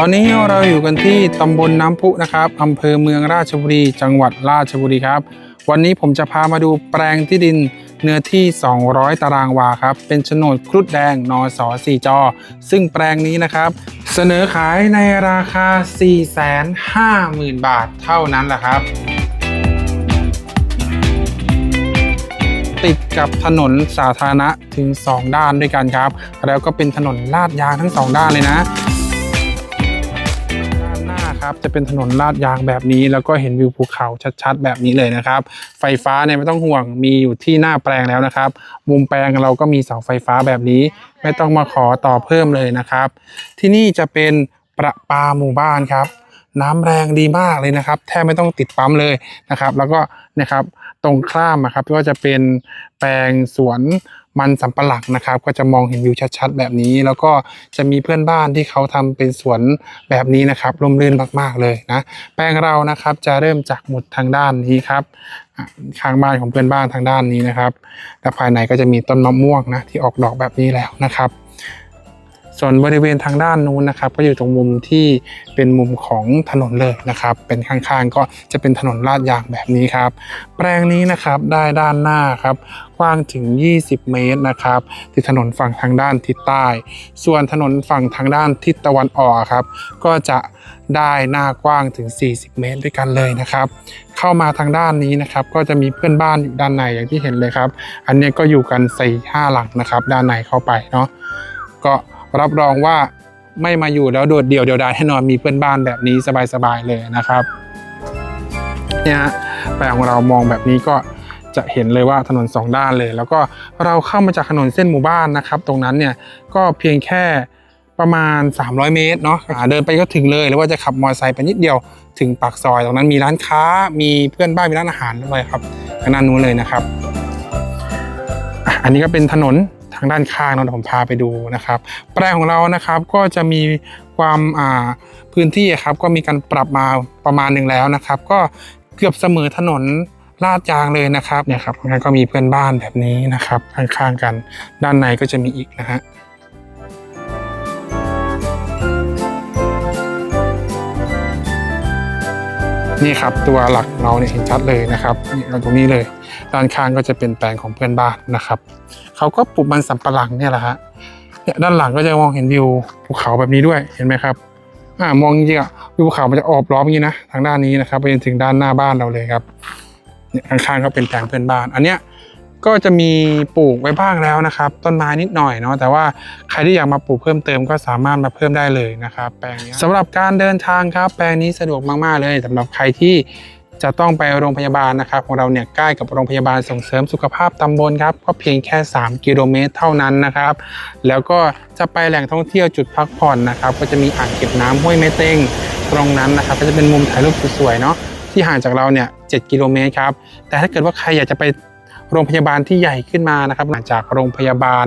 อนนี้เราอยู่กันที่ตำบลน้ำพุนะครับอำเภอเมืองราชบุรี จังหวัดราชบุรีครับ วันนี้ผมจะพามาดูแปลงที่ดินเนื้อที่ 200 ตารางวาครับ เป็นโฉนดครุฑแดงนอสอ4จอ ซึ่งแปลงนี้นะครับ เสนอขายในราคา 450,000 บาทเท่านั้นแหละครับติดกับถนนสาธารณะถึง 2 ด้านด้วยกันครับ แล้วก็เป็นถนนลาดยางทั้ง 2 ด้านเลยนะ นหน้าครับ จะเป็นถนนลาดยางแบบนี้ แล้วก็เห็นวิวภูเขาชัดๆ แบบนี้เลยนะครับ ไฟฟ้าเนี่ยไม่ต้องห่วงมีอยู่ที่หน้าแปลงแล้วนะครับ มุมแปลงเราก็มีเสาไฟฟ้าแบบนี้ ไม่ต้องมาขอต่อเพิ่มเลยนะครับ ที่นี่จะเป็นประปาหมู่บ้านครับ น้ำแรงดีมากเลยนะครับ แทบไม่ต้องติดปั๊มเลยนะครับ แล้วก็นะครับตรงข้ามนะครับก็จะเป็นแปลงสวน มันสำปะหลักนะครับ ก็จะมองเห็นวิวชัดๆ แบบนี้ แล้วก็จะมีเพื่อนบ้านที่เขาทำเป็นสวนแบบนี้นะครับร่มรื่นมากๆเลยนะ แปลงเรานะครับจะเริ่มจากหมุดทางด้านนี้ครับข้างบ้านของเพื่อนบ้านทางด้านนี้นะครับ และภายในก็จะมีต้นมะม่วงนะที่ออกดอกแบบนี้แล้วนะครับ ส่วนบริเวณทางด้านนู้นนะครับก็อยู่ตรงมุมที่เป็นมุมของถนนเลยนะครับ เป็นข้างๆก็จะเป็นถนนลาดยางแบบนี้ครับ แปลงนี้นะครับได้ด้านหน้าครับกว้างถึง 20 เมตรนะครับที่ถนนฝั่งทางด้านทิศใต้ ส่วนถนนฝั่งทางด้านทิศตะวันออกครับ ก็จะได้หน้ากว้างถึง 40 เมตรด้วยกันเลยนะครับ เข้ามาทางด้านนี้นะครับ ก็จะมีเพื่อนบ้านอยู่ด้านในอย่างที่เห็นเลยครับ อันนี้ก็อยู่กัน4ี่ห้าหลังนะครับ ด้านในเข้าไปเนาะก็ รับรองว่าไม่มาอยู่แล้วโดดเดี่ยวเดียวดายแน่นอนมีเพื่อนบ้านแบบนี้สบายๆเลยนะครับเนี่ยฮะแปลงของเรามองแบบนี้ก็จะเห็นเลยว่าถนนสองด้านเลย แล้วก็เราเข้ามาจากถนนเส้นหมู่บ้านนะครับ ตรงนั้นเนี่ยก็เพียงแค่ประมาณ 300 เมตรเนาะเดินไปก็ถึงเลย หรือว่าจะขับมอเตอร์ไซค์ไปนิดเดียวถึงปากซอย ตรงนั้นมีร้านค้ามีเพื่อนบ้านมีร้านอาหารด้วยครับทางด้านนู้นเลยนะครับ อันนี้ก็เป็นถนน ทางด้านข้างเนอะผมพาไปดูนะครับ แปลงของเรานะครับก็จะมีความอ่าพื้นที่ครับก็มีการปรับมาประมาณหนึ่งแล้วนะครับ ก็เกือบเสมอถนนลาดยางเลยนะครับเนี่ยครับงั้นก็มีเพื่อนบ้านแบบนี้นะครับข้างๆกัน ด้านในก็จะมีอีกนะฮะ นี่ครับตัวหลักเราเนี่ยเห็นชัดเลยนะครับนี่เราตรงนี้เลย ด้านข้างก็จะเป็นแปลงของเพื่อนบ้านนะครับเขาก็ปลูกมันสำปะหลังเนี่ยแหละฮะเนี่ยด้านหลังก็จะมองเห็นวิวภูเขาแบบนี้ด้วยเห็นไหมครับอ่ามองจริงๆอะวิวภูเขามันจะออบล้อมอย่างนี้นะทางด้านนี้นะครับไปจนถึงด้านหน้าบ้านเราเลยครับเนี่ยข้างๆก็เป็นแปลงเพื่อนบ้าน อันเนี้ย ก็จะมีปลูกไว้บ้างแล้วนะครับ ต้นไม้นิดหน่อยเนาะแต่ว่าใครที่อยากมาปลูกเพิ่มเติมก็สามารถมาเพิ่มได้เลยนะครับ แปลงนี้สำหรับการเดินทางครับ แปลงนี้สะดวกมากๆเลยสำหรับใครที่จะต้องไปโรงพยาบาลนะครับ ของเราเนี่ยใกล้กับโรงพยาบาลส่งเสริมสุขภาพตำบลครับก็เพียงแค่ 3 กิโลเมตรเท่านั้นนะครับ แล้วก็จะไปแหล่งท่องเที่ยวจุดพักผ่อนนะครับ ก็จะมีอ่างเก็บน้ำห้วยแม่เต้งตรงนั้นนะครับ ก็จะเป็นมุมถ่ายรูปสวยๆเนาะที่ห่างจากเราเนี่ย7กิโลเมตรครับแต่ถ้าเกิดว่าใครอยากจะไป โรงพยาบาลที่ใหญ่ขึ้นมานะครับห่างจากโรงพยาบาล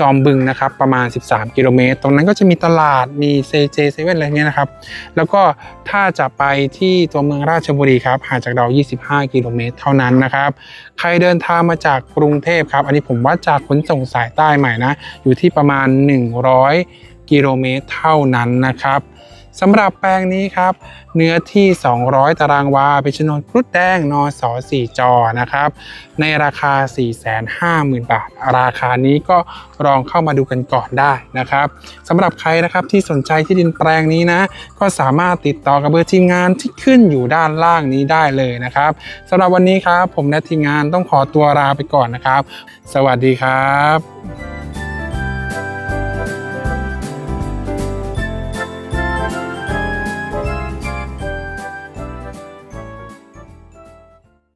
จอมบึงนะครับประมาณ 13 กิโลเมตร ตรงนั้นก็จะมีตลาดมีเซเจเซเว่นอะไรเงี้ยนะครับ แล้วก็ถ้าจะไปที่ตัวเมืองราชบุรีครับห่างจากเรา 25 กิโลเมตรเท่านั้นนะครับ ใครเดินทางมาจากกรุงเทพครับ อันนี้ผมวัดจากขนส่งสายใต้ใหม่นะ อยู่ที่ประมาณ 100 กิโลเมตรเท่านั้นนะครับ สำหรับแปลงนี้ครับ เนื้อที่ 200 ตารางวาเป็นโฉนดครุฑแดงนอสอ4จอนะครับ ในราคา 450,000 บาท ราคานี้ก็ลองเข้ามาดูกันก่อนได้นะครับสำหรับใครนะครับที่สนใจที่ดินแปลงนี้นะ ก็สามารถติดต่อกับเบอร์ทีมงานที่ขึ้นอยู่ด้านล่างนี้ได้เลยนะครับสำหรับวันนี้ครับ ผมและทีมงานต้องขอตัวลาไปก่อนนะครับ สวัสดีครับ